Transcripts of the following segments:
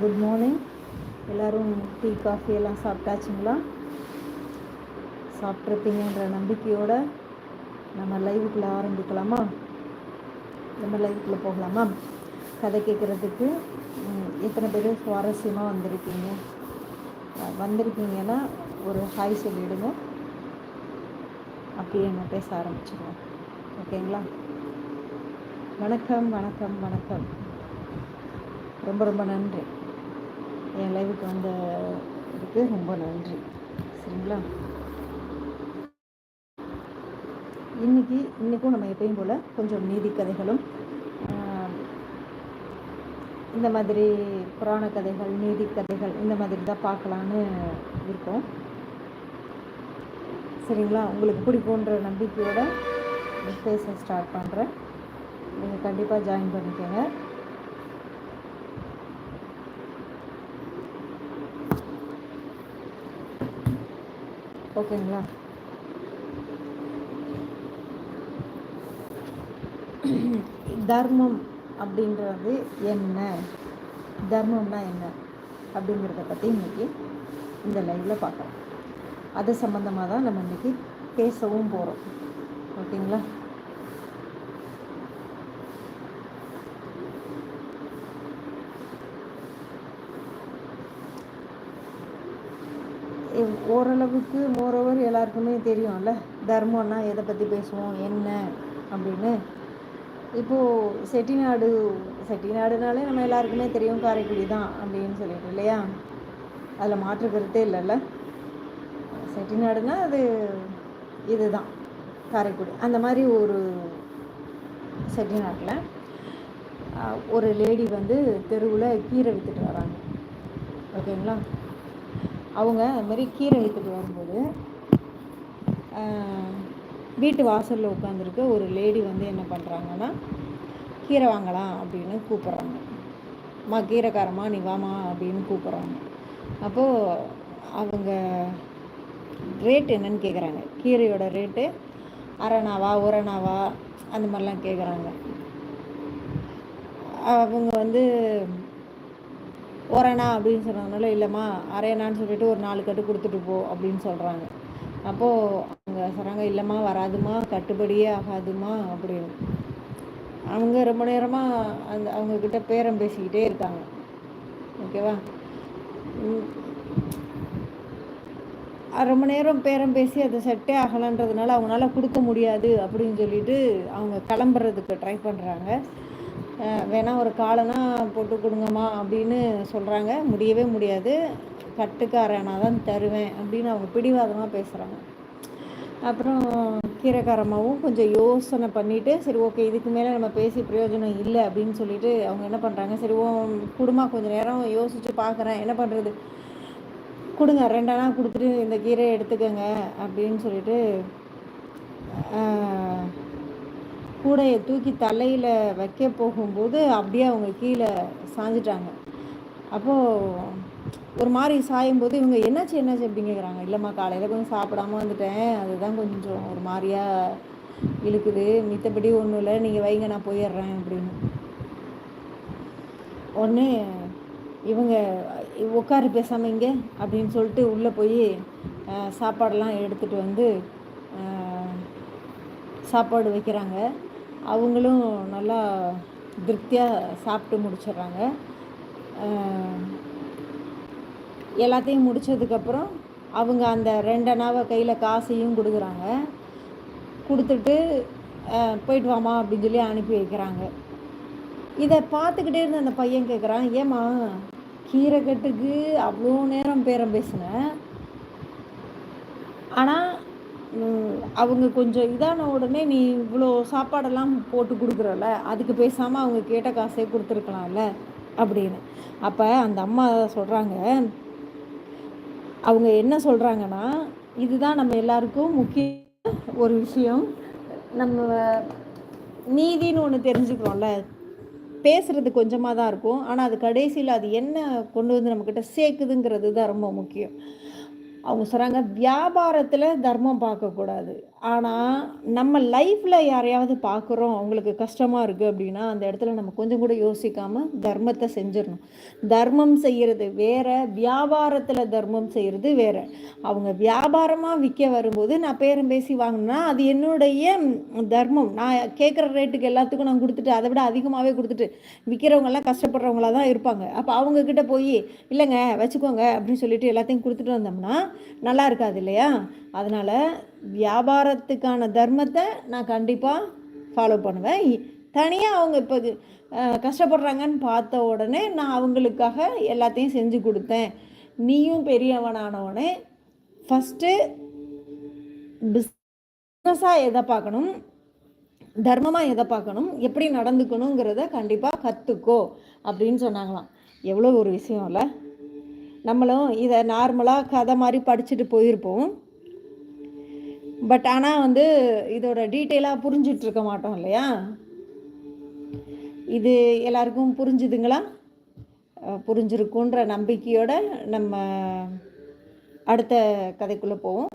Good morning எல்லோரும் tea coffee எல்லாம் சாப்பிட்டாச்சுங்களா? சாப்பிட்ருப்பீங்கன்ற நம்பிக்கையோடு நம்ம லைவுக்குள்ளே ஆரம்பிக்கலாமா? நம்ம லைவுக்குள்ளே போகலாமா? கதை கேட்குறதுக்கு எத்தனை பேர் சுவாரஸ்யமாக வந்திருக்கீங்க? வந்திருக்கீங்கன்னா ஒரு ஹாய் சொல்லிவிடுங்க அப்படியே நம்ம பேச ஆரம்பிச்சிடுவோம் ஓகேங்களா? வணக்கம் வணக்கம் வணக்கம். ரொம்ப ரொம்ப நன்றி. என் லைவுக்கு வந்த இதுக்கு ரொம்ப நன்றி. சரிங்களா? இன்றைக்கி இன்றைக்கும் நம்ம எப்பயும் போல் கொஞ்சம் நீதி கதைகளும் இந்த மாதிரி புராண கதைகள் நீதி கதைகள் இந்த மாதிரி தான் பார்க்கலான்னு இருக்கோம். சரிங்களா? உங்களுக்கு பிடிக்குன்ற நம்பிக்கையோட பேச ஸ்டார்ட் பண்ணுறேன் நீங்கள் கண்டிப்பாக ஜாயின் பண்ணிக்கோங்க. ஓகேங்களா? தர்மம் அப்படின்றது என்ன? தர்மம்னா என்ன? அப்படிங்கிறத பற்றி இன்றைக்கி இந்த லைவில் பார்க்குறோம் அது சம்மந்தமாக தான் நம்ம இன்றைக்கி பேசவும் போகிறோம் ஓகேங்களா? ஓரளவுக்கு மோரோவர் எல்லாருக்குமே தெரியும்ல தர்மம்னா எதை பற்றி பேசுவோம் என்ன அப்படின்னு. இப்போது செட்டிநாடு செட்டிநாடுனாலே நம்ம எல்லாருக்குமே தெரியும் காரைக்குடி தான் அப்படின்னு சொல்லிட்டு இல்லையா? அதில் மாற்று கருத்தே இல்லைல்ல? செட்டிநாடுனா அது இதுதான் காரைக்குடி. அந்த மாதிரி ஒரு செட்டிநாட்டில் ஒரு லேடி வந்து தெருவில் கீரை விற்றுட்டு வராங்க. ஓகேங்களா? அவங்க அது மாதிரி கீரை எடுத்துகிட்டு வரும்போது வீட்டு வாசலில் உட்காந்துருக்க ஒரு லேடி வந்து என்ன பண்ணுறாங்கன்னா கீரை வாங்கலாம் அப்படின்னு கூப்பிட்றாங்க. அம்மா கீரைக்காரம்மா நீ வாமா அப்படின்னு கூப்பிட்றாங்க. அப்போது அவங்க ரேட் என்னன்னு கேட்குறாங்க கீரையோட ரேட்டு அரைனாவா உரணாவா அந்த மாதிரிலாம் கேட்குறாங்க அவங்க வந்து ஒரணா அப்படின்னு சொன்னதுனால இல்லைம்மா அரையணான்னு சொல்லிட்டு ஒரு நாலு கட்டு கொடுத்துட்டு போ அப்படின்னு சொல்கிறாங்க அப்போது அவங்க சொல்கிறாங்க இல்லைம்மா வராதுமா கட்டுப்படியே ஆகாதுமா அப்படின்னு. அவங்க ரொம்ப நேரமாக அந்த அவங்கக்கிட்ட பேரம் பேசிக்கிட்டே இருக்காங்க. ஓகேவா? ரொம்ப நேரம் பேரம் பேசி அது செட்டே ஆகலைன்றதுனால அவங்களால கொடுக்க முடியாது அப்படின்னு சொல்லிட்டு அவங்க கிளம்புறதுக்கு ட்ரை பண்ணுறாங்க வேணால் ஒரு காலனா போட்டு கொடுங்கம்மா அப்படின்னு சொல்கிறாங்க முடியவே முடியாது. கட்டுக்காரனா தான் தருவேன் அப்படின்னு அவங்க பிடிவாதமாக பேசுகிறாங்க அப்புறம் கீரைக்காரமாகவும் கொஞ்சம் யோசனை பண்ணிவிட்டு சரி ஓகே இதுக்கு மேலே நம்ம பேசி பிரயோஜனம் இல்லை அப்படின்னு சொல்லிட்டு அவங்க என்ன பண்ணுறாங்க சரி ஓ குடும்பம் கொஞ்சம் நேரம் யோசித்து பார்க்குறேன் என்ன பண்ணுறது கொடுங்க ரெண்டானா கொடுத்துட்டு இந்த கீரையை எடுத்துக்கோங்க அப்படின்னு சொல்லிட்டு கூடையை தூக்கி தலையில் வைக்க போகும்போது அப்படியே அவங்க கீழே சாஞ்சிட்டாங்க. அப்போது ஒரு மாதிரி சாயும்போது இவங்க என்னாச்சு என்னாச்சு? அப்படின்னு கேட்குறாங்க இல்லைம்மா காலையில் கொஞ்சம் சாப்பிடாம வந்துட்டேன். அதுதான் கொஞ்சம் ஒரு மாதிரியாக இழுக்குது. மித்தபடி ஒன்றும் இல்லை. நீங்கள் வைங்க நான் போயிடுறேன் அப்படின்னு. ஒன்று இவங்க உட்காரு பேசாமல் இங்கே அப்படின்னு சொல்லிட்டு உள்ளே போய் சாப்பாடெல்லாம் எடுத்துகிட்டு வந்து சாப்பாடு வைக்கிறாங்க. அவங்களும் நல்லா திருப்தியாக சாப்பிட்டு முடிச்சிடுறாங்க. எல்லாத்தையும் முடித்ததுக்கப்புறம் அவங்க அந்த ரெண்டனாவை கையில் காசையும் கொடுக்குறாங்க. கொடுத்துட்டு போயிட்டு வாமா அப்படின்னு சொல்லி அனுப்பி வைக்கிறாங்க. இதை பார்த்துக்கிட்டே இருந்த அந்த பையன் கேட்குறான் ஏம்மா கீரைக்கட்டுக்கு அவ்வளோ நேரம் பேரம் பேசினேன் ஆனால் அவங்க கொஞ்சம் இதான உடனே நீ இவ்வளோ சாப்பாடெல்லாம் போட்டு கொடுக்குறல அதுக்கு பேசாமல் அவங்க கேட்ட காசே கொடுத்துருக்கலாம்ல அப்படின்னு. அப்போ அந்த அம்மா சொல்கிறாங்க அவங்க என்ன சொல்கிறாங்கன்னா இதுதான் நம்ம எல்லாருக்கும் முக்கிய ஒரு விஷயம். நம்ம நீதின்னு ஒன்று தெரிஞ்சுக்கிறோம்ல பேசுகிறது கொஞ்சமாக தான் இருக்கும். ஆனால் அது கடைசியில் அது என்ன கொண்டு வந்து நம்மக்கிட்ட சேர்க்குதுங்கிறது தான் ரொம்ப முக்கியம். அவங்க சொல்கிறாங்க வியாபாரத்தில் தர்மம் பார்க்கக்கூடாது. ஆனால் நம்ம லைஃப்பில் யாரையாவது பார்க்குறோம் அவங்களுக்கு கஷ்டமாக இருக்குது அப்படின்னா அந்த இடத்துல நம்ம கொஞ்சம் கூட யோசிக்காமல் தர்மத்தை செஞ்சிடணும். தர்மம் செய்கிறது வேற வியாபாரத்தில் தர்மம் செய்கிறது வேறு. அவங்க வியாபாரமாக விற்க வரும்போது நான் பேரம் பேசி வாங்கினா அது என்னுடைய தர்மம். நான் கேட்குற ரேட்டுக்கு எல்லாத்துக்கும் நான் கொடுத்துட்டு அதை விட அதிகமாகவே கொடுத்துட்டு விற்கிறவங்கெல்லாம் கஷ்டப்படுறவங்களா தான் இருப்பாங்க. அப்போ அவங்கக்கிட்ட போய் இல்லைங்க வச்சுக்கோங்க அப்படின்னு சொல்லிட்டு எல்லாத்தையும் கொடுத்துட்டு வந்தோம்னா நல்லா இருக்காது இல்லையா? அதனால் வியாபாரத்துக்கான தர்மத்தை நான் கண்டிப்பாக ஃபாலோ பண்ணுவேன். தனியாக அவங்க இப்போ கஷ்டப்படுறாங்கன்னு பார்த்த உடனே நான் அவங்களுக்காக எல்லாத்தையும் செஞ்சு கொடுத்தேன். நீயும் பெரியவனானவனே ஃபஸ்ட்டு பிஸ்னஸாக எதை பார்க்கணும்? தர்மமாக எதை பார்க்கணும்? எப்படி நடந்துக்கணுங்கிறத கண்டிப்பாக கற்றுக்கோ அப்படின்னு சொன்னாங்களாம். எவ்வளோ ஒரு விஷயம் இல்லை. நம்மளும் இதை நார்மலாக கதை மாதிரி படிச்சுட்டு போயிருப்போம். பட் ஆனால் வந்து இதோட டீட்டெயிலாக புரிஞ்சிட்டு இருக்க மாட்டோம் இல்லையா? இது எல்லாருக்கும் புரிஞ்சுதுங்களா? புரிஞ்சிருக்குன்ற நம்பிக்கையோட நம்ம அடுத்த கதைக்குள்ளே போவோம்.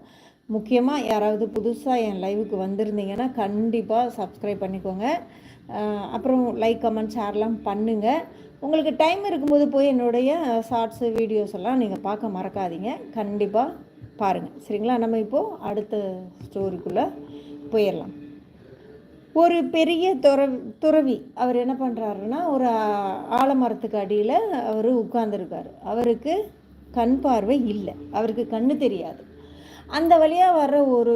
முக்கியமாக யாராவது புதுசாக என் லைவுக்கு வந்திருந்தீங்கன்னா கண்டிப்பாக சப்ஸ்கிரைப் பண்ணிக்கோங்க. அப்புறம் லைக் கமெண்ட் ஷேர்லாம் பண்ணுங்கள் உங்களுக்கு டைம் இருக்கும்போது போய் என்னுடைய ஷார்ட்ஸு வீடியோஸ் எல்லாம் நீங்கள் பார்க்க மறக்காதீங்க. கண்டிப்பாக பாருங்கள் சரிங்களா? நம்ம இப்போது அடுத்த ஸ்டோரிக்குள்ளே போயிடலாம் ஒரு பெரிய துற துறவி அவர் என்ன பண்ணுறாருன்னா ஒரு ஆலமரத்துக்கு அடியில் அவர் உட்கார்ந்துருக்கார். அவருக்கு கண் பார்வை இல்லை. அவருக்கு கண்ணு தெரியாது. அந்த வழியாக வர்ற ஒரு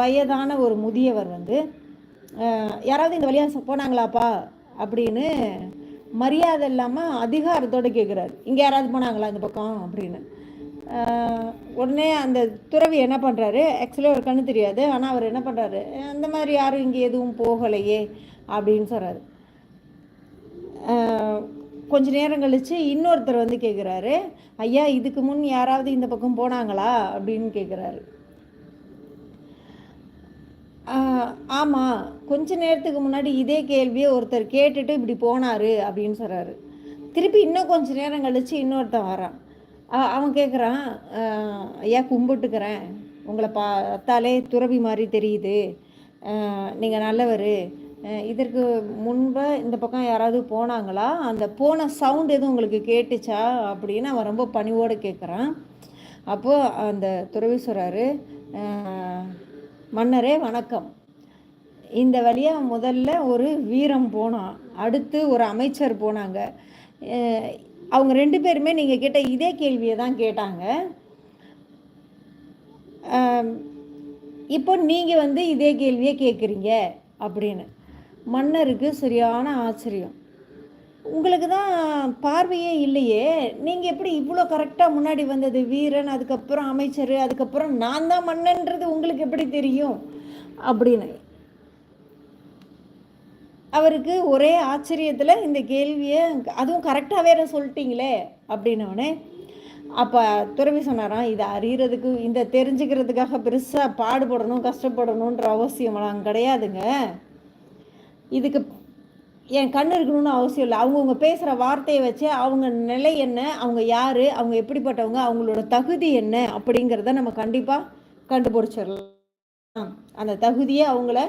வயதான ஒரு முதியவர் வந்து யாராவது இந்த வழியாக போனாங்களாப்பா? அப்படின்னு மரியாதை இல்லாமல் அதிகாரத்தோடு கேட்குறாரு இங்கே யாராவது போனாங்களா இந்த பக்கம்? அப்படின்னு. உடனே அந்த துறவி என்ன பண்ணுறாரு ஆக்சுவலாக ஒரு கண்ணு தெரியாது ஆனால் அவர் என்ன பண்ணுறாரு அந்த மாதிரி யாரும் இங்கே எதுவும் போகலையே அப்படின்னு சொல்கிறாரு கொஞ்ச நேரம் கழித்து இன்னொருத்தர் வந்து கேட்குறாரு ஐயா இதுக்கு முன் யாராவது இந்த பக்கம் போனாங்களா? அப்படின்னு கேட்குறாரு ஆமாம் கொஞ்ச நேரத்துக்கு முன்னாடி இதே கேள்வியை ஒருத்தர் கேட்டுட்டு இப்படி போனார் அப்படின்னு சொல்கிறாரு திருப்பி இன்னும் கொஞ்ச நேரம் கழித்து இன்னொருத்தன் வரான். அவன் கேட்குறான் ஐயா கும்பிட்டுக்கிறேன். உங்களை பார்த்தாலே துறவி மாதிரி தெரியுது. நீங்கள் நல்லவர். இதற்கு முன்பு இந்த பக்கம் யாராவது போனாங்களா? அந்த போன சவுண்ட் எதுவும் உங்களுக்கு கேட்டுச்சா? அப்படின்னு அவன் ரொம்ப பணிவோடு கேட்குறான் அப்போது அந்த துறவி சொல்கிறாரு மன்னரே வணக்கம். இந்த வழியாக முதல்ல ஒரு வீரம் போனான். அடுத்து ஒரு அமைச்சர் போனாங்க. அவங்க ரெண்டு பேருமே நீங்கள் கேட்ட இதே கேள்வியை தான் கேட்டாங்க. இப்போ நீங்கள் வந்து இதே கேள்வியை கேட்குறீங்க அப்படின்னு. மன்னருக்கு சரியான ஆச்சரியம். உங்களுக்கு தான் பார்வையே இல்லையே. நீங்கள் எப்படி இவ்வளோ கரெக்டாக முன்னாடி வந்தது? வீரன் அதுக்கப்புறம் அமைச்சர் அதுக்கப்புறம் நான் தான் மன்னன்றது உங்களுக்கு எப்படி தெரியும்? அப்படின்னு. அவருக்கு ஒரே ஆச்சரியத்தில் இந்த கேள்வியை அதுவும் கரெக்டாக வேற சொல்லிட்டீங்களே அப்படின்னோடனே அப்போ துறவி சொன்னாராம் இதை அறியறதுக்கு இந்த தெரிஞ்சுக்கிறதுக்காக பெருசாக பாடுபடணும் கஷ்டப்படணுன்ற அவசியம்லாம் கிடையாதுங்க. இதுக்கு என் கண் இருக்கணும்னு அவசியம் இல்லை. அவங்கவுங்க பேசுகிற வார்த்தையை வச்சு அவங்க நிலை என்ன அவங்க யார் அவங்க எப்படிப்பட்டவங்க அவங்களோட தகுதி என்ன அப்படிங்கிறத நம்ம கண்டிப்பாக கண்டுபிடிச்சிடலாம். அந்த தகுதியை அவங்கள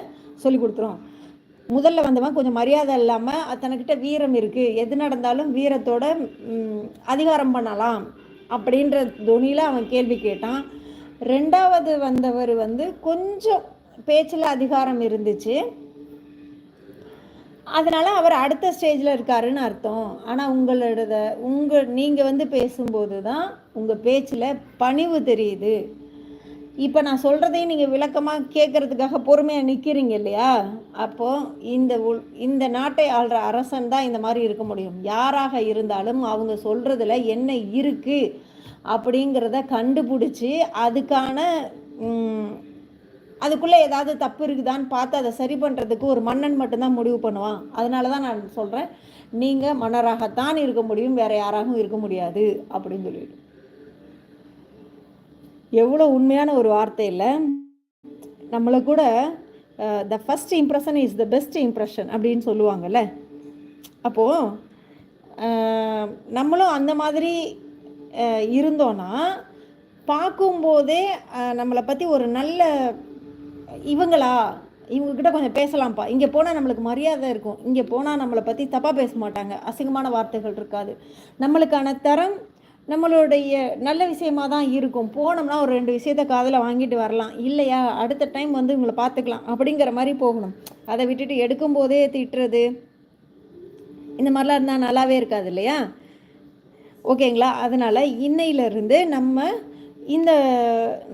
சொல்லி கொடுத்துரும். முதல்ல வந்தவன் கொஞ்சம் மரியாதை இல்லாமல் தனக்கிட்ட வீரம் இருக்குது எது நடந்தாலும் வீரத்தோட அதிகாரம் பண்ணலாம். அப்படின்ற துணியில் அவன் கேள்வி கேட்டான். ரெண்டாவது வந்தவர் வந்து கொஞ்சம் பேச்சில் அதிகாரம் இருந்துச்சு. அதனால் அவர் அடுத்த ஸ்டேஜில் இருக்காருன்னு அர்த்தம். ஆனால் உங்களோட உங்கள் நீங்கள் வந்து பேசும்போது தான் உங்கள் பேச்சில் பணிவு தெரியுது. இப்போ நான் சொல்கிறதையும் நீங்கள் விளக்கமாக கேட்குறதுக்காக பொறுமையாக நிற்கிறீங்க இல்லையா? அப்போது இந்த உள் இந்த நாட்டை ஆள்ற அரசன் தான் இந்த மாதிரி இருக்க முடியும். யாராக இருந்தாலும் அவங்க சொல்கிறதுல என்ன இருக்குது அப்படிங்கிறத கண்டுபிடிச்சி அதுக்கான அதுக்குள்ளே ஏதாவது தப்பு இருக்குதான்னு பார்த்து அதை சரி பண்ணுறதுக்கு ஒரு மன்னன் மட்டும்தான் முடிவு பண்ணுவான். அதனால தான் நான் சொல்கிறேன் நீங்கள் மன்னராகத்தான் இருக்க முடியும் வேறு யாராகவும் இருக்க முடியாது அப்படின்னு சொல்லிட்டு. எவ்வளோ உண்மையான ஒரு வார்த்தை இல்லை. நம்மளை கூட the first impression is the best impression அப்படின்னு சொல்லுவாங்கல்ல. அப்போது நம்மளும் அந்த மாதிரி இருந்தோன்னா பார்க்கும்போதே நம்மளை பற்றி ஒரு நல்ல இவங்களா? இவங்கக்கிட்ட கொஞ்சம் பேசலாம்ப்பா. இங்கே போனால் நம்மளுக்கு மரியாதை இருக்கும். இங்கே போனால் நம்மளை பற்றி தப்பாக பேச மாட்டாங்க. அசிங்கமான வார்த்தைகள் இருக்காது. நம்மளுக்கான தரம் நம்மளுடைய நல்ல விஷயமா தான் இருக்கும். போனோம்னா ஒரு ரெண்டு விஷயத்த காதில் வாங்கிட்டு வரலாம். இல்லையா? அடுத்த டைம் வந்து இவங்களை பார்த்துக்கலாம். அப்படிங்கிற மாதிரி போகணும். அதை விட்டுட்டு எடுக்கும்போதே திட்டுறது. இந்த மாதிரிலாம் இருந்தால் நல்லாவே இருக்காது இல்லையா? ஓகேங்களா? அதனால் இன்னையிலிருந்து நம்ம இந்த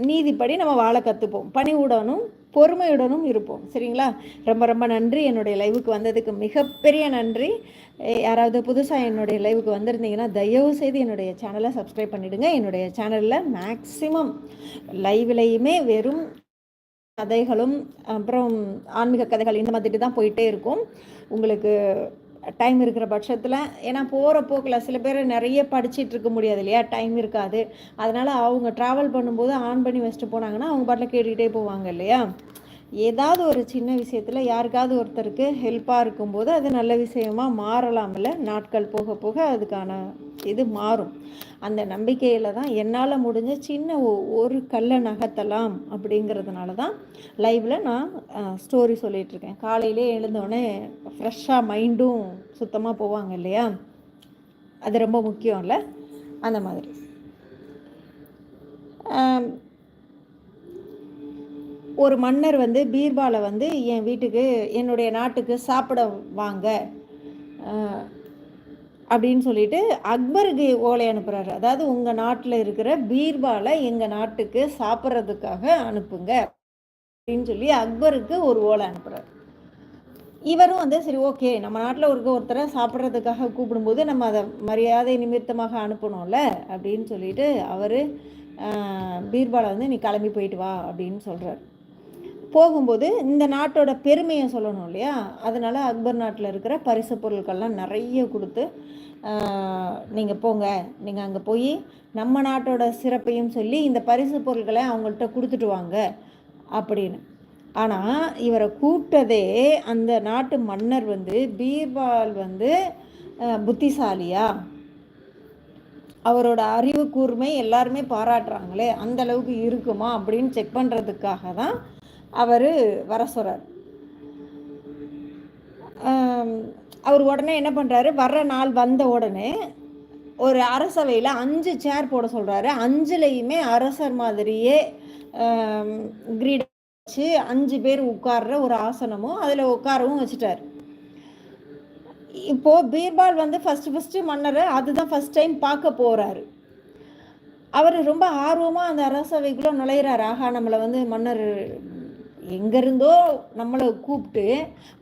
நீதிப்படி நம்ம வாழ கற்றுப்போம் பணிவுடனும் பொறுமையுடனும் இருப்போம். சரிங்களா? ரொம்ப ரொம்ப நன்றி. என்னுடைய லைவுக்கு வந்ததுக்கு மிகப்பெரிய நன்றி. யாராவது புதுசாக என்னுடைய லைவுக்கு வந்திருந்தீங்கன்னா தயவு செய்து என்னுடைய சேனலை சப்ஸ்கிரைப் பண்ணிவிடுங்க என்னுடைய சேனலில் மேக்ஸிமம் லைவ்லேயுமே வெறும் கதைகளும் அப்புறம் ஆன்மீக கதைகள் இந்த மாதிரி தான் போயிட்டே இருக்கும். உங்களுக்கு டைம் இருக்கிற பட்சத்தில் ஏன்னா போகிற போக்கில் சில பேர் நிறைய படிச்சுட்டு இருக்க முடியாது இல்லையா? டைம் இருக்காது. அதனால் அவங்க ட்ராவல் பண்ணும்போது ஆன் பண்ணி வச்சுட்டு போனாங்கன்னா அவங்க பாட்டில் கேட்டுக்கிட்டே போவாங்க இல்லையா? ஏதாவது ஒரு சின்ன விஷயத்தில் யாருக்காவது ஒருத்தருக்கு ஹெல்ப்பாக இருக்கும்போது அது நல்ல விஷயமா மாறலாம்ல நாட்கள் போக போக அதுக்கான இது மாறும். அந்த நம்பிக்கையில் தான் என்னால் முடிஞ்ச சின்ன ஒ- ஒரு கல்லை நகர்த்தலாம் அப்படிங்கிறதுனால தான் லைவில் நான் ஸ்டோரி சொல்லிகிட்ருக்கேன் காலையிலே எழுந்தோடனே ஃப்ரெஷ்ஷாக மைண்டும் சுத்தமாக போவாங்க இல்லையா? அது ரொம்ப முக்கியம் இல்லை அந்த மாதிரி. ஒரு மன்னர் வந்து பீர்பாலை வந்து என் வீட்டுக்கு என்னுடைய நாட்டுக்கு சாப்பிட வாங்க அப்படின்னு சொல்லிட்டு அக்பருக்கு ஓலை அனுப்புகிறாரு அதாவது உங்கள் நாட்டில் இருக்கிற பீர்பாலை எங்கள் நாட்டுக்கு சாப்பிட்றதுக்காக அனுப்புங்க அப்படின்னு சொல்லி அக்பருக்கு ஒரு ஓலை அனுப்புகிறார் இவரும் வந்து சரி ஓகே நம்ம நாட்டில் இருக்க ஒருத்தரை சாப்பிட்றதுக்காக கூப்பிடும்போது நம்ம அதை மரியாதை நிமித்தமாக அனுப்பணும்ல அப்படின்னு சொல்லிட்டு அவர் பீர்பாலை வந்து நீ கிளம்பி போயிட்டு வா அப்படின்னு சொல்கிறார் போகும்போது இந்த நாட்டோட பெருமையை சொல்லணும் இல்லையா? அதனால் அக்பர் நாட்டில் இருக்கிற பரிசு பொருட்கள்லாம் நிறைய கொடுத்து நீங்கள் போங்க. நீங்கள் அங்கே போய் நம்ம நாட்டோட சிறப்பையும் சொல்லி இந்த பரிசு பொருட்களை அவங்கள்ட்ட கொடுத்துட்டு வாங்க அப்படின்னு. ஆனால் இவரை கூப்பிட்டதே அந்த நாட்டு மன்னர் வந்து பீர்பால் வந்து புத்திசாலியா? அவரோட அறிவு கூர்மை எல்லாருமே பாராட்டுறாங்களே அந்த அளவுக்கு இருக்குமா அப்படின்னு செக் பண்ணுறதுக்காக தான் அவர் வர சொல்கிறார் அவர் உடனே என்ன பண்ணுறாரு வர்ற நாள் வந்த உடனே ஒரு அரசவையில் அஞ்சு சேர் போட சொல்கிறாரு அஞ்சுலேயுமே அரசர் மாதிரியே கிரீட வச்சு அஞ்சு பேர் உட்கார்ற ஒரு ஆசனமும் அதில் உட்காரவும் வச்சுட்டார். இப்போ பீர்பால் வந்து ஃபர்ஸ்ட் ஃபர்ஸ்ட் மன்னரை அதுதான் ஃபர்ஸ்ட் டைம் பார்க்க போறாரு. அவர் ரொம்ப ஆர்வமா அந்த அரசவைக்குள்ள நுழையிறாரு. ஆகா நம்மளை வந்து மன்னர் எங்கேருந்தோ நம்மளை கூப்பிட்டு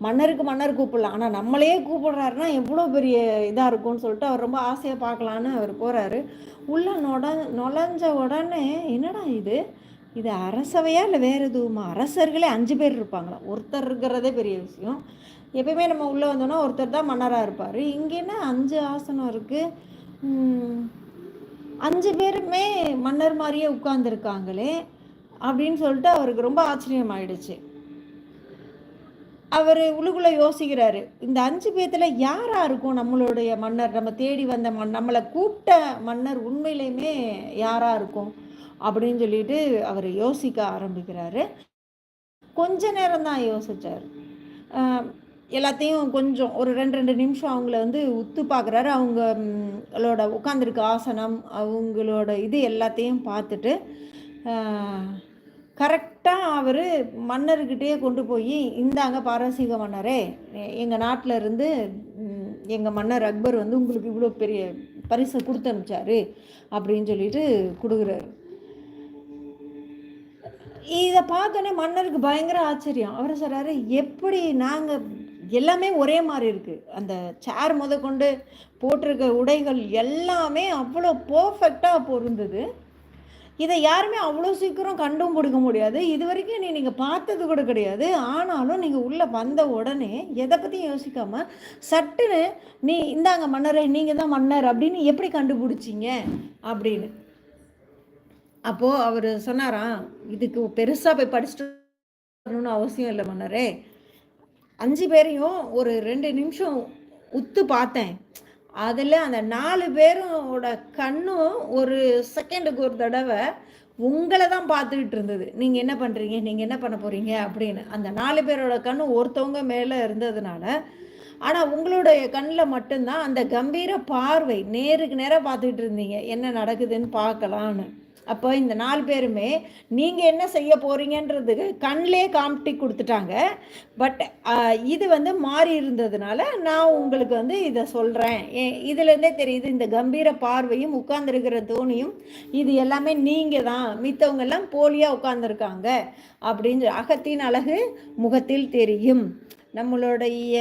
மன்னருக்கு மன்னர் கூப்பிடலாம். ஆனால் நம்மளையே கூப்பிடுறாருன்னா எவ்வளோ பெரிய இதாக இருக்கும்னு சொல்லிட்டு அவர் ரொம்ப ஆசையாக பார்க்கலான்னு அவர் போகிறாரு உள்ளே நொட நுழைஞ்ச உடனே என்னடா இது? இது அரசவையா இல்லை வேறு எதுவுமா? அரசர்களே அஞ்சு பேர் இருப்பாங்களா? ஒருத்தர் இருக்கிறதே பெரிய விஷயம். எப்பயுமே நம்ம உள்ளே வந்தோன்னா ஒருத்தர் தான் மன்னராக இருப்பார். இங்கேன்னா அஞ்சு ஆசனம் இருக்குது அஞ்சு பேருமே மன்னர் மாதிரியே உட்கார்ந்துருக்காங்களே. அப்படின்னு சொல்லிட்டு அவருக்கு ரொம்ப ஆச்சரியம் ஆயிடுச்சு அவர் உள்ளுக்குள்ளே யோசிக்கிறாரு இந்த அஞ்சு பேத்துல யாரா இருக்கும் நம்மளுடைய மன்னர்? நம்ம தேடி வந்த மன் நம்மளை கூப்பிட்ட மன்னர் உண்மையிலையுமே யாரா இருக்கும்? அப்படின்னு சொல்லிட்டு அவர் யோசிக்க ஆரம்பிக்கிறாரு. கொஞ்ச நேரம் தான் யோசிச்சார். எல்லாத்தையும் கொஞ்சம் ஒரு ரெண்டு ரெண்டு நிமிஷம் அவங்கள வந்து உத்து பார்க்குறாரு அவங்களோட உட்காந்துருக்க ஆசனம் அவங்களோட இது எல்லாத்தையும் பார்த்துட்டு கரெக்டாக அவர் மன்னர்கிட்டயே கொண்டு போய் இந்தாங்க பாரசீக மன்னரே எங்கள் நாட்டில் இருந்து எங்கள் மன்னர் அக்பர் வந்து உங்களுக்கு இவ்வளோ பெரிய பரிசை கொடுத்து அனுப்பிச்சாரு அப்படின்னு சொல்லிட்டு கொடுக்குறாரு. இதை பார்த்தோன்னே மன்னருக்கு பயங்கர ஆச்சரியம். அவர் சொல்கிறாரு எப்படி நாங்கள் எல்லாமே ஒரே மாதிரி இருக்குது அந்த சேர் முத கொண்டு போட்டிருக்க உடைகள் எல்லாமே அவ்வளோ பர்ஃபெக்டாக பொருந்தது. இதை யாருமே அவ்வளோ சீக்கிரம் கண்டும் பிடிக்க முடியாது. இது வரைக்கும் நீ நீங்கள் பார்த்தது கூட கிடையாது. ஆனாலும் நீங்கள் உள்ளே வந்த உடனே எதை பற்றியும் யோசிக்காமல் சட்டுன்னு நீ இந்தாங்க மன்னரே நீங்கள் தான் மன்னர் அப்படின்னு எப்படி கண்டுபிடிச்சிங்க? அப்படின்னு. அப்போது அவர் சொன்னாராம் இதுக்கு பெருசாக போய் படிச்சுட்டு அவசியம் இல்லை மன்னரே. அஞ்சு பேரையும் ஒரு ரெண்டு நிமிஷம் உத்து பார்த்தேன். அதில் அந்த நாலு பேரோட கண்ணும் ஒரு செகண்டுக்கு ஒரு தடவை உங்களை தான் பார்த்துக்கிட்டு இருந்தது. நீங்கள் என்ன பண்ணுறீங்க நீங்கள் என்ன பண்ண போகிறீங்க அப்படின்னு. அந்த நாலு பேரோட கண்ணு ஒருத்தவங்க மேலே இருந்ததுனால ஆனால் உங்களுடைய கண்ணில் மட்டும்தான் அந்த கம்பீர பார்வை. நேருக்கு நேராக பார்த்துக்கிட்டு இருந்தீங்க. என்ன நடக்குதுன்னு பார்க்கலான்னு அப்போ இந்த நாலு பேருமே நீங்கள் என்ன செய்ய போகிறீங்கன்றதுக்கு கண்ணிலே காமிட்டி கொடுத்துட்டாங்க. பட் இது வந்து மாறி இருந்ததுனால நான் உங்களுக்கு வந்து இதை சொல்கிறேன் இதுலேருந்தே தெரியுது இந்த கம்பீர பார்வையும் உட்கார்ந்துருக்கிற தோணியும் இது எல்லாமே நீங்கள் தான் மித்தவங்கெல்லாம் போலியாக உட்காந்துருக்காங்க அப்படின்னு அகத்தின் அழகு முகத்தில் தெரியும். நம்மளுடைய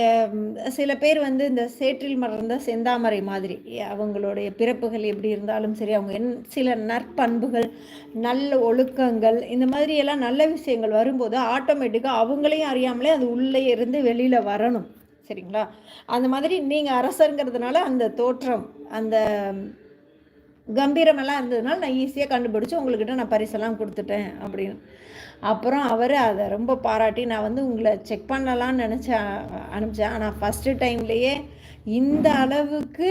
சில பேர் வந்து இந்த சேற்றில் மறந்த செந்தாமரை மாதிரி அவங்களுடைய பிறப்புகள் எப்படி இருந்தாலும் சரி அவங்க என் சில நற்பண்புகள் நல்ல ஒழுக்கங்கள் இந்த மாதிரி எல்லாம் நல்ல விஷயங்கள் வரும்போது ஆட்டோமேட்டிக்காக அவங்களையும் அறியாமலே அது உள்ளே இருந்து வெளியில் வரணும். சரிங்களா? அந்த மாதிரி நீங்கள் அரசருங்கிறதுனால அந்த தோற்றம் அந்த கம்பீரமெல்லாம் இருந்ததுனால நான் ஈஸியாக கண்டுபிடிச்சி உங்கள்கிட்ட நான் பரிசெல்லாம் கொடுத்துட்டேன் அப்படின்னு. அப்புறம் அவர் அதை ரொம்ப பாராட்டி நான் வந்து உங்களை செக் பண்ணலான்னு நினச்சேன் அனுப்பிச்சேன். ஆனால் ஃபஸ்ட்டு டைம்லேயே இந்த அளவுக்கு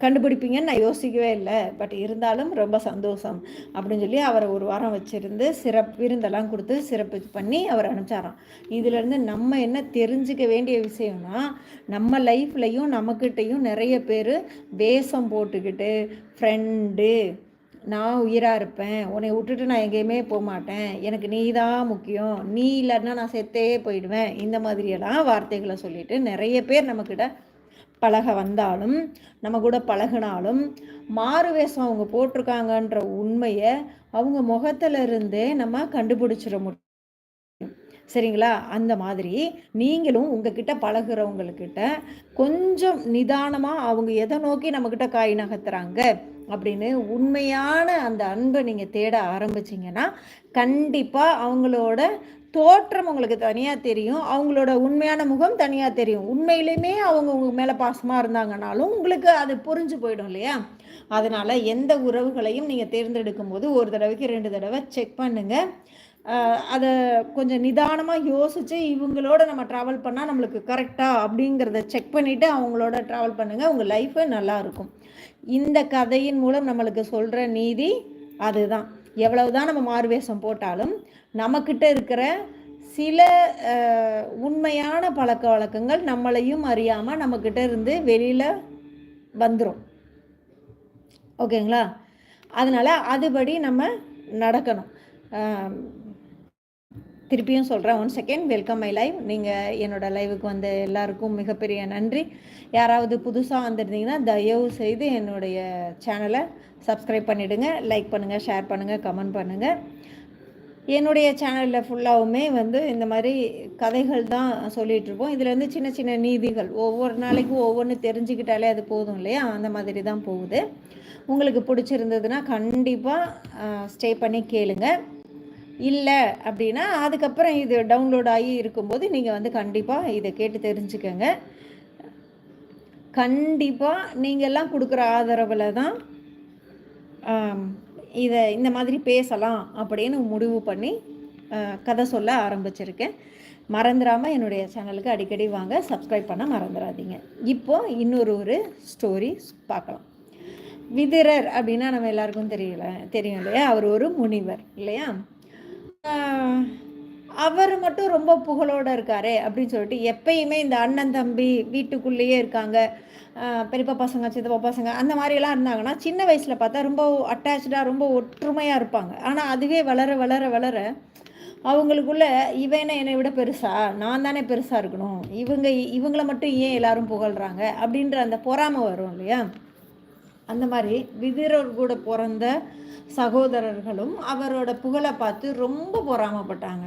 கண்டுபிடிப்பீங்கன்னு நான் யோசிக்கவே இல்லை. பட் இருந்தாலும் ரொம்ப சந்தோஷம். அப்படின்னு சொல்லி அவரை ஒரு வாரம் வச்சுருந்து சிறப்பு விருந்தெல்லாம் கொடுத்து சிறப்பு பண்ணி அவர் அனுப்பிச்சாராம். இதுலேருந்து நம்ம என்ன தெரிஞ்சுக்க வேண்டிய விஷயம்னா நம்ம லைஃப்லையும் நம்மக்கிட்டையும் நிறைய பேர் வேஷம் போட்டுக்கிட்டு ஃப்ரெண்டு நான் உயிராக இருப்பேன் உன்னை விட்டுட்டு நான் எங்கேயுமே போக மாட்டேன் எனக்கு நீ தான் முக்கியம் நீ இல்லைன்னா நான் செத்தே போயிடுவேன் இந்த மாதிரியெல்லாம் வார்த்தைகளை சொல்லிட்டு நிறைய பேர் நம்மக்கிட்ட பழக வந்தாலும் நம்ம கூட பழகினாலும் மாறு வேஷம் அவங்க போட்டிருக்காங்கன்ற உண்மையை அவங்க முகத்துல இருந்தே நம்ம கண்டுபிடிச்சிட முடியும். சரிங்களா? அந்த மாதிரி நீங்களும் உங்ககிட்ட பழகிறவங்கக்கிட்ட கொஞ்சம் நிதானமாக அவங்க எதை நோக்கி நம்மக்கிட்ட காய் நகர்த்துறாங்க அப்படின்னு உண்மையான அந்த அன்பை நீங்கள் தேட ஆரம்பிச்சிங்கன்னா கண்டிப்பாக அவங்களோட தோற்றம் உங்களுக்கு தனியாக தெரியும். அவங்களோட உண்மையான முகம் தனியாக தெரியும். உண்மையிலுமே அவங்க உங்க மேலே பாசமாக இருந்தாங்கனாலும் உங்களுக்கு அது புரிஞ்சு போயிடும் இல்லையா? அதனால் எந்த உறவுகளையும் நீங்கள் தேர்ந்தெடுக்கும் போது ஒரு தடவைக்கு ரெண்டு தடவை செக் பண்ணுங்கள் அதை கொஞ்சம் நிதானமாக யோசித்து இவங்களோட நம்ம ட்ராவல் பண்ணால் நம்மளுக்கு கரெக்டாக அப்படிங்கிறத செக் பண்ணிவிட்டு அவங்களோட ட்ராவல் பண்ணுங்கள் உங்கள் லைஃபு நல்லாயிருக்கும் இந்த கதையின் மூலம் நம்மளுக்கு சொல்கிற நீதி அதுதான். எவ்வளவுதான் நம்ம மாறுவேஷம் போட்டாலும் நம்மக்கிட்ட இருக்கிற சில உண்மையான பழக்க வழக்கங்கள் நம்மளையும் அறியாமல் நம்மக்கிட்ட இருந்து வெளியில் வந்துடும் ஓகேங்களா? அதனால் அதுபடி நம்ம நடக்கணும். திருப்பியும் சொல்கிறேன் one second welcome my live நீங்கள் என்னோடய லைவுக்கு வந்த எல்லாருக்கும் மிகப்பெரிய நன்றி. யாராவது புதுசாக வந்திருந்தீங்கன்னா தயவு செய்து என்னுடைய சேனலை சப்ஸ்கிரைப் பண்ணிவிடுங்க லைக் பண்ணுங்கள் ஷேர் பண்ணுங்கள் கமெண்ட் பண்ணுங்கள் என்னுடைய சேனலில் ஃபுல்லாகவுமே வந்து இந்த மாதிரி கதைகள் தான் சொல்லிகிட்ருப்போம் இதில் வந்து சின்ன சின்ன நீதிகள் ஒவ்வொரு நாளைக்கும் ஒவ்வொன்று தெரிஞ்சுக்கிட்டாலே அது போதும் இல்லையா? அந்த மாதிரி தான் போகுது. உங்களுக்கு பிடிச்சிருந்ததுன்னா கண்டிப்பாக ஸ்டே பண்ணி கேளுங்கள் இல்லை அப்படின்னா அதுக்கப்புறம் இது டவுன்லோட் ஆகி இருக்கும்போது நீங்கள் வந்து கண்டிப்பாக இதை கேட்டு தெரிஞ்சுக்கோங்க. கண்டிப்பாக நீங்கள்லாம் கொடுக்குற ஆதரவில் தான் இதை இந்த மாதிரி பேசலாம் அப்படின்னு முடிவு பண்ணி கதை சொல்ல ஆரம்பிச்சிருக்கேன். மறந்துடாமல் என்னுடைய சேனலுக்கு அடிக்கடி வாங்க சப்ஸ்கிரைப் பண்ண மறந்துடாதீங்க. இப்போது இன்னொரு ஒரு ஸ்டோரி பார்க்கலாம். விதிரர் அப்படின்னா நம்ம எல்லாருக்கும் தெரியல தெரியும் இல்லையா? அவர் ஒரு முனிவர் இல்லையா? அவர் மட்டும் ரொம்ப புகழோடு இருக்காரு அப்படின்னு சொல்லிட்டு எப்பயுமே இந்த அண்ணன் தம்பி வீட்டுக்குள்ளேயே இருக்காங்க. பெரியப்பா பசங்க சித்தப்பா பசங்க அந்த மாதிரியெல்லாம் இருந்தாங்கன்னா சின்ன வயசில் பார்த்தா ரொம்ப அட்டாச்சாக ரொம்ப ஒற்றுமையாக இருப்பாங்க. ஆனால் அதுவே வளர வளர வளர அவங்களுக்குள்ள இவனை என்னை விட பெருசா? நான் தானே பெருசாக இருக்கணும். இவங்க இவங்கள மட்டும் ஏன் எல்லாரும் புகழ்கிறாங்க அப்படின்ற அந்த பொறாமை வரும் இல்லையா? அந்த மாதிரி விதிரர் கூட பிறந்த சகோதரர்களும் அவரோட புகழை பார்த்து ரொம்ப பொறாமப்பட்டாங்க.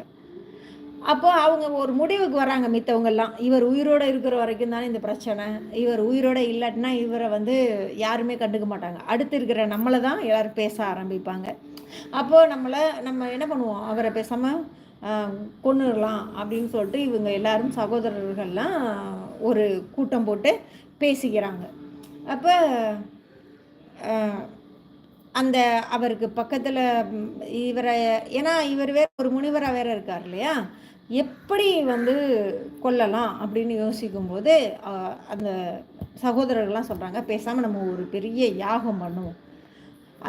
அப்போ அவங்க ஒரு முடிவுக்கு வராங்க மித்தவங்கெல்லாம். இவர் உயிரோடு இருக்கிற வரைக்கும் தானே இந்த பிரச்சனை. இவர் உயிரோடு இல்லாட்டினா இவரை வந்து யாருமே கண்டுக்க மாட்டாங்க. அடுத்து இருக்கிற நம்மளை தான் எல்லோரும் பேச ஆரம்பிப்பாங்க. அப்போது நம்மளை நம்ம என்ன பண்ணுவோம்? அவரை பேசாமல் கொண்டுடலாம் அப்படின்னு சொல்லிட்டு இவங்க எல்லாரும் சகோதரர்கள்லாம் ஒரு கூட்டம் போட்டு பேசிக்கிறாங்க. அப்போ அந்த அவருக்கு பக்கத்தில் இவரை ஏன்னா இவர் வேற ஒரு முனிவராக வேற இருக்கார் இல்லையா? எப்படி வந்து கொல்லலாம் அப்படின்னு யோசிக்கும்போது அந்த சகோதரர்கள்லாம் சொல்கிறாங்க பேசாமல் நம்ம ஒரு பெரிய யாகம் பண்ணுவோம்.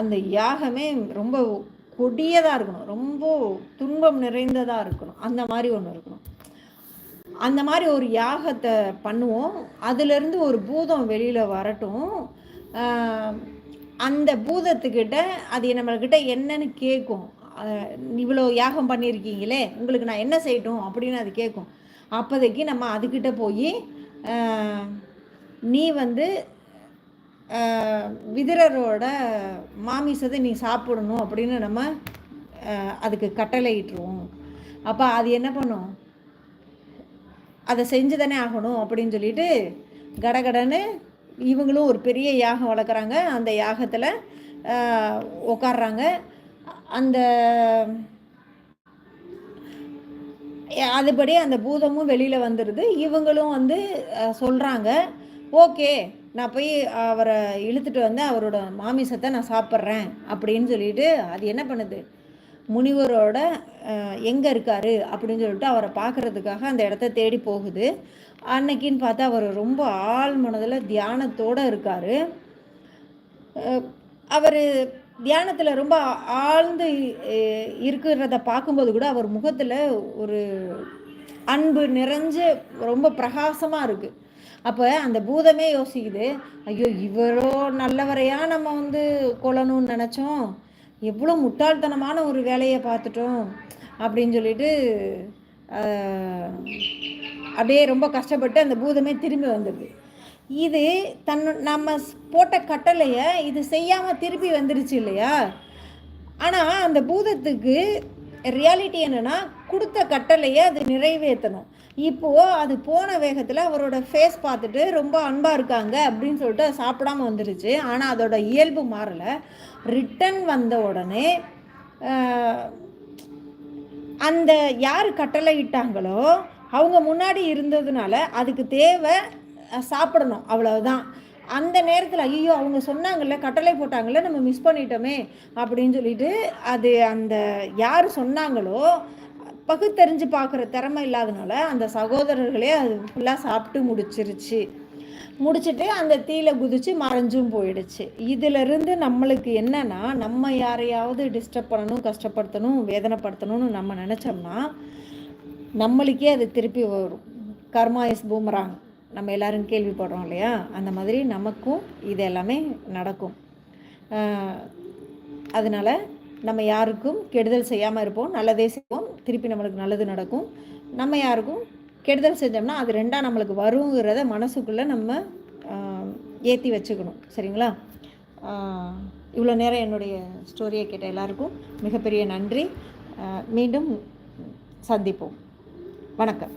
அந்த யாகமே ரொம்ப கொடியதாக இருக்கணும் ரொம்ப துன்பம் நிறைந்ததாக இருக்கணும் அந்த மாதிரி ஒன்று இருக்கணும். அந்த மாதிரி ஒரு யாகத்தை பண்ணுவோம் அதுலேருந்து ஒரு பூதம் வெளியில் வரட்டும் அந்த பூதத்துக்கிட்ட அது நம்மள்கிட்ட என்னன்னு கேட்கும் இவ்வளோ யாகம் பண்ணியிருக்கீங்களே உங்களுக்கு நான் என்ன செய்யட்டும் அப்படின்னு அது கேட்கும் அப்போதைக்கு நம்ம அதுக்கிட்ட போய் நீ வந்து விதிரரோட மாமிசத்தை நீ சாப்பிடணும் அப்படின்னு நம்ம அதுக்கு கட்டளை இட்டுருவோம் அப்போ அது என்ன பண்ணும்? அதை செஞ்சு தானே ஆகணும் அப்படின்னு சொல்லிட்டு கடகடன்னு இவங்களும் ஒரு பெரிய யாகம் வளர்க்குறாங்க. அந்த யாகத்தில் உட்காடுறாங்க அந்த அதுபடி அந்த பூதமும் வெளியில் வந்துடுது இவங்களும் வந்து சொல்கிறாங்க ஓகே நான் போய் அவரை இழுத்துட்டு வந்து அவரோட மாமிசத்தை நான் சாப்பிட்றேன் அப்படின்னு சொல்லிட்டு அது என்ன பண்ணுது? முனிவரோட எங்கே இருக்கார்? அப்படின்னு சொல்லிட்டு அவரை பார்க்குறதுக்காக அந்த இடத்த தேடி போகுது. அன்னைக்குன்னு பார்த்தா அவர் ரொம்ப ஆள் மனதில் தியானத்தோடு இருக்கார். அவர் தியானத்தில் ரொம்ப ஆழ்ந்து இருக்கிறத பார்க்கும்போது கூட அவர் முகத்தில் ஒரு அன்பு நிறைஞ்ச ரொம்ப பிரகாசமாக இருக்குது அப்போ அந்த பூதமே யோசிக்குது ஐயோ இவரோ நல்லவரையா நம்ம வந்து கொல்லணும்னு நினச்சோம். எவ்வளோ முட்டாள்தனமான ஒரு வேலையை பார்த்துட்டோம். அப்படின்னு சொல்லிட்டு அப்படியே ரொம்ப கஷ்டப்பட்டு அந்த பூதமே திரும்பி வந்துடுது இது தன் நம்ம போட்ட கட்டளையை இது செய்யாமல் திருப்பி வந்துருச்சு இல்லையா? ஆனால் அந்த பூதத்துக்கு ரியாலிட்டி என்னென்னா கொடுத்த கட்டளையை அது நிறைவேற்றணும் இப்போது அது போன வேகத்தில் அவரோட ஃபேஸ் பார்த்துட்டு ரொம்ப அன்பாக இருக்காங்க அப்படின்னு சொல்லிட்டு சாப்பிடாம வந்துருச்சு. ஆனால் அதோட இயல்பு மாறலை. ரிட்டன் வந்த உடனே அந்த யார் கட்டளை இட்டாங்களோ அவங்க முன்னாடி இருந்ததுனால அதுக்கு தேவை சாப்பிடணும் அவ்வளவுதான். அந்த நேரத்தில் ஐயோ அவங்க சொன்னாங்கல்ல கட்டளை போட்டாங்கல்ல நம்ம மிஸ் பண்ணிட்டோமே அப்படின்னு சொல்லிட்டு அது அந்த யார் சொன்னாங்களோ பகுத்தறிஞ்சு பார்க்குற திறமை இல்லாதனால அந்த சகோதரர்களே அது ஃபுல்லாக சாப்பிட்டு முடிச்சிருச்சு. முடிச்சுட்டு அந்த தீயில குதித்து மறைஞ்சும் போயிடுச்சு. இதிலிருந்து நம்மளுக்கு என்னன்னா நம்ம யாரையாவது டிஸ்டர்ப் பண்ணணும் கஷ்டப்படுத்தணும் வேதனைப்படுத்தணும்னு நம்ம நினச்சோம்னா நம்மளுக்கே அது திருப்பி வரும். Karma is boomerang. நம்ம எல்லோரும் கேள்விப்படுறோம் இல்லையா? அந்த மாதிரி நமக்கும் இது எல்லாமே நடக்கும். அதனால் நம்ம யாருக்கும் கெடுதல் செய்யாமல் இருப்போம். நல்லதே செய்வோம். திருப்பி நம்மளுக்கு நல்லது நடக்கும். நம்ம யாருக்கும் கெடுதல் செஞ்சோம்னா அது ரெண்டாக நம்மளுக்கு வருங்கிறத மனசுக்குள்ளே நம்ம ஏற்றி வச்சுக்கணும். சரிங்களா? இவ்வளோ நேரம் என்னுடைய ஸ்டோரியை கேட்ட எல்லாருக்கும் மிகப்பெரிய நன்றி. மீண்டும் சந்திப்போம். வணக்கம்.